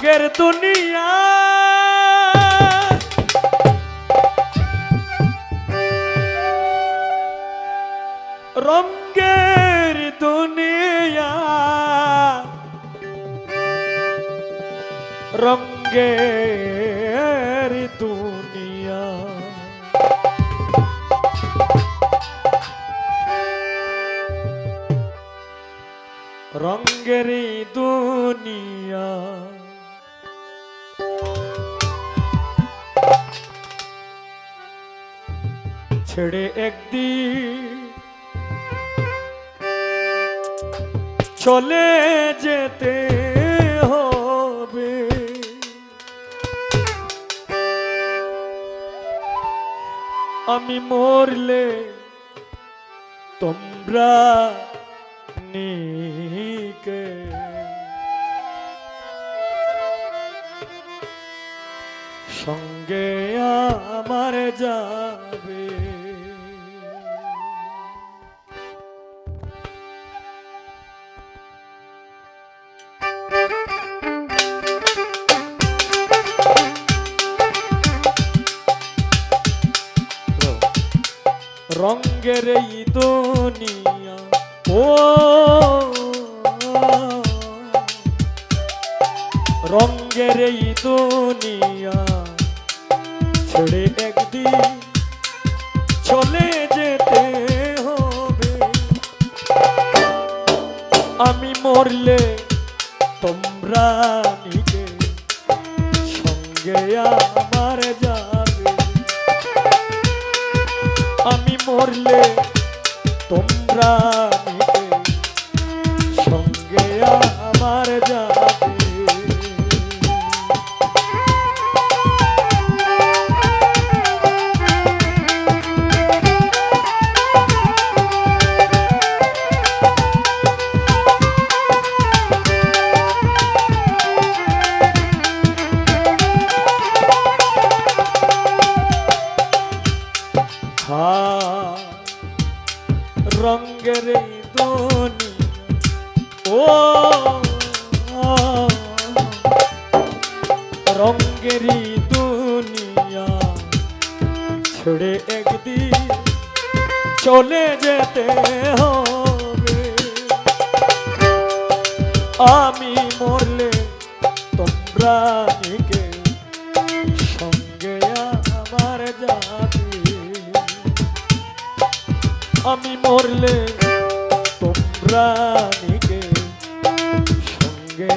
রঙ্গের দুনিয়া। রঙ্গের দুনিয়া। রঙ্গের দুনিয়া। রঙ্গের দুনিয়া। ছেড়ে একদিন চলে যেতে হবে। আমি মরলে তোমরা নিকে। সঙ্গে আমার যাবে রঙ্গের এই দুনিয়া। ও। রঙ্গের এই দুনিয়া। ছেড়ে একদিন চলে যেতে হবে। আমি মরলে তোমরা নিজে সঙ্গে আমার মরলে তোমরা রঙ্গের দুনিয়া ও রঙ্গের দুনিয়া ছেড়ে একদিন চলে যেতে হবে। আমি মরলে তোমরা আমি মরলে তোমরা নিকে সঙ্গে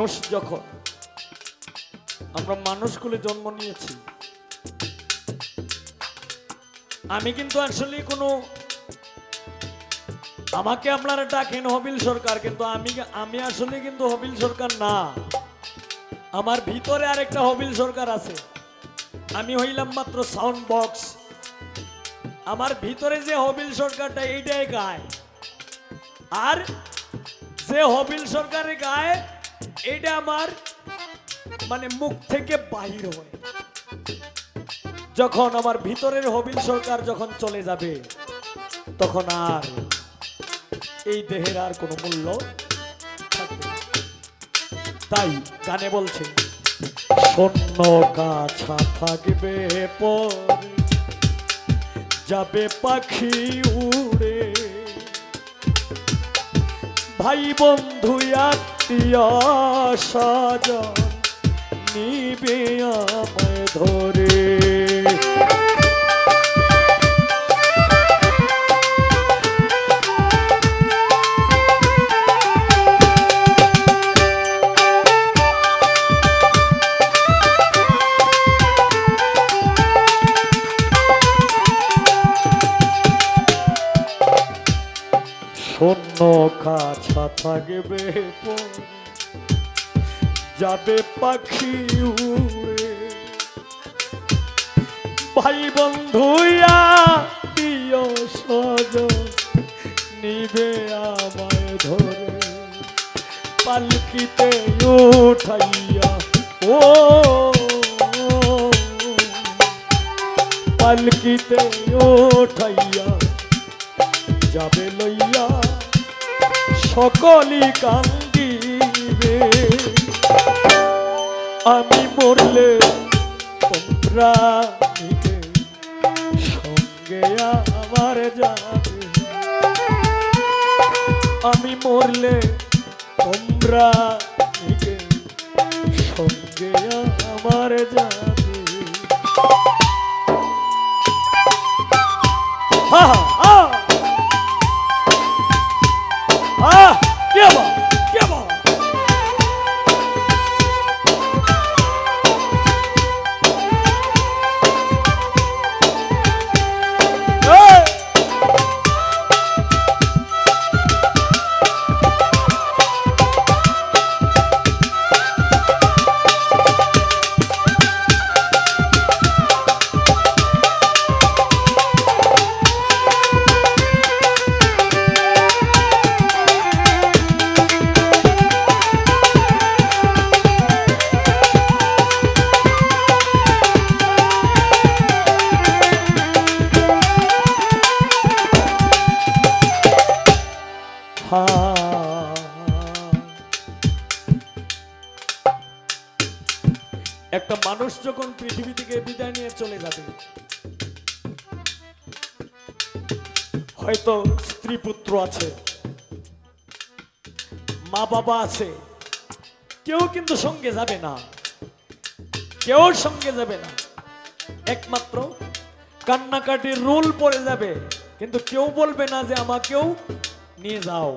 মানুষ যখন, আমরা মানুষগুলো জন্ম নিয়েছি। আমি কিন্তু আসলে কোনো, আমাকে আপনারা ডাকেন হবিল সরকার, কিন্তু আমি আমি আসলে কিন্তু হবিল সরকার না। আমার ভিতরে আরেকটা হবিল সরকার আছে। আমি হইলাম মাত্র সাউন্ড বক্স আমার ভিতরে যে হবিল সরকারটা, এইটাই গায়। আর যে হবিল সরকারের গায়ে এটা আমার মানে মুখ থেকে বাহির হয়। যখন আমার ভিতরের হবিল সরকার যখন চলে যাবে, তখন আর এই দেহের আর কোনো মূল্য থাকবে তাই গানে বলছে, শূন্য কাছা থাকবে যাবে পাখি উড়ে। ভাই বন্ধু আত্মীয় স্বজন নিবে আমায় থাকবে যাবে পাখি উড়ে। ভাই বন্ধুয়া প্রিয় সজ। নিবে আমায় ধরে। পালকিতে উঠাইয়া, ও। পালকিতে উঠাইয়া, যাবে লইয়া সকলি কান্দিবে। আমি মরলে তোমরা সঙ্গে আমার যাবে। আমি মরলে তোমরা সঙ্গে আমার পৃথিবী থেকে বিদায় নিয়ে চলে যাবে। হয়তো স্ত্রী পুত্র আছে, মা বাবা আছে, কেউ কিন্তু সঙ্গে যাবে না, কেউ সঙ্গে যাবে না। একমাত্র কান্নাকাটির রুল পড়ে যাবে, কিন্তু কেউ বলবে না যে আমাকেও নিয়ে যাও।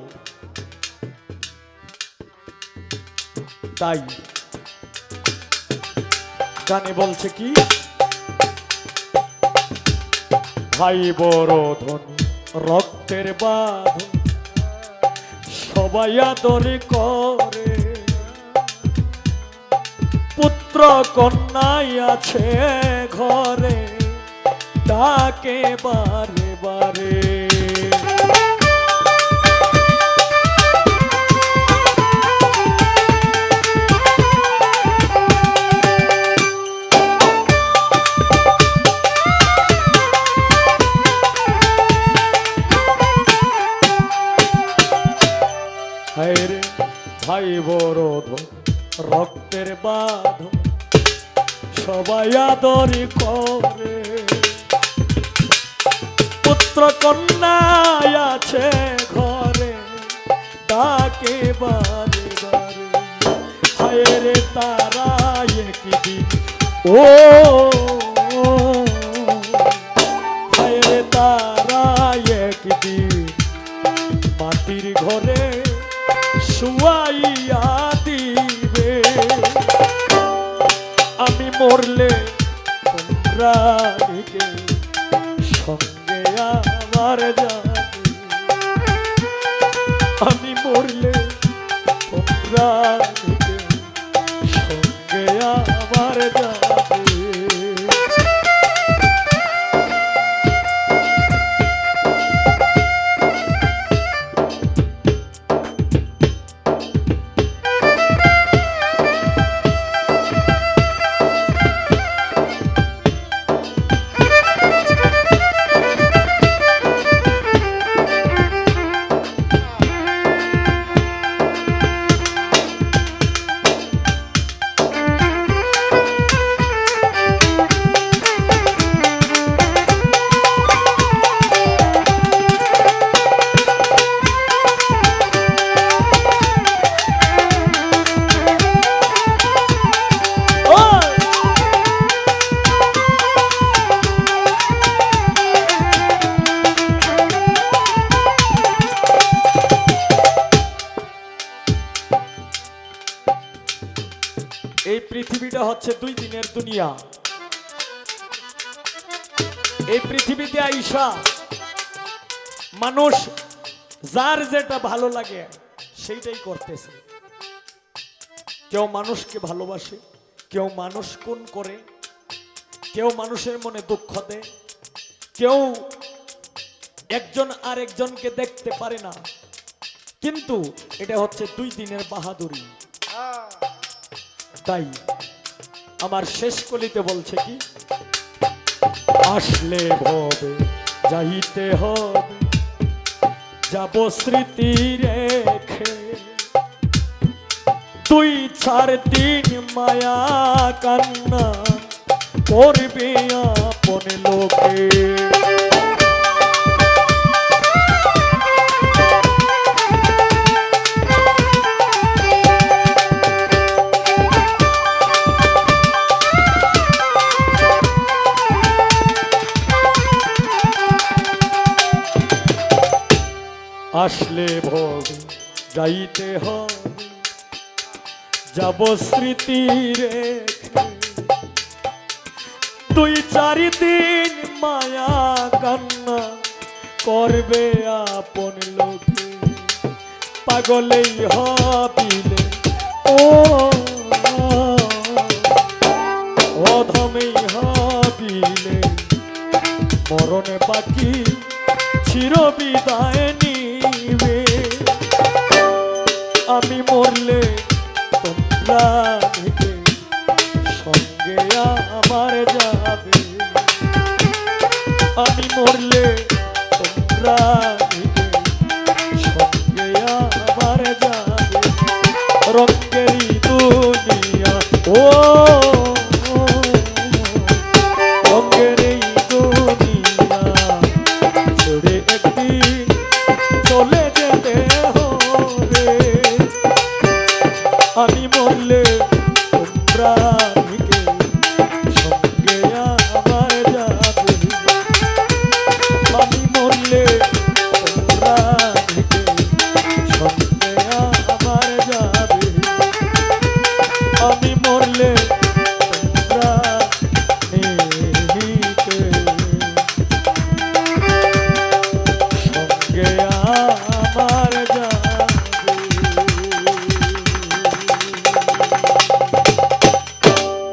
তাই গানে বলছে কি? ভাই বড় ধনী, রক্তের বাঁধন, সবাই আদরে করে। পুত্র কন্যাই আছে ঘরে, ডাকে বারে বারে। আছে ঘরে তাকে বারে বারে। হায় রে তারা একদিন, ও, হায় রে তারা একদিন মাটির ঘরে শুয়াইয়া দিবে। আমি মরলে তোমরা সঙ্গে আমার যাবে। আমি মরলে তোমরা সঙ্গে আবার যাবে এই পৃথিবীটা হচ্ছে দুই দিনের দুনিয়া। এই পৃথিবীতে আইসা মানুষ যার যেটা ভালো লাগে সেইটাই করতেছে। কেউ মানুষকে ভালোবাসে, কেউ মানুষ কোন করে, কেউ মানুষের মনে দুঃখ দেয়, কেউ একজন আর একজনকে দেখতে পারে না। কিন্তু এটা হচ্ছে দুই দিনের বাহাদুরি। তাই আমার শেষ কলিতে বলছে কি, আসলে ভবে, যাইতে হবে, যাব স্মৃতি রেখে। তুই ছাড় তিন মায়া কান্না করবে আপন লোকে। আসলে ভোগ যাইতে হবে যাব স্মৃতি রেখে। তুই চারিদিন মায়া কান্না করবে আপন লোকে। পাগলেই হবিলে ও অধমেই হবিলে মরণে বাকি চির বিদায় নিবে আমি মরলে তোমরা সঙ্গে আমার যাবে। আমি মরলে তোমরা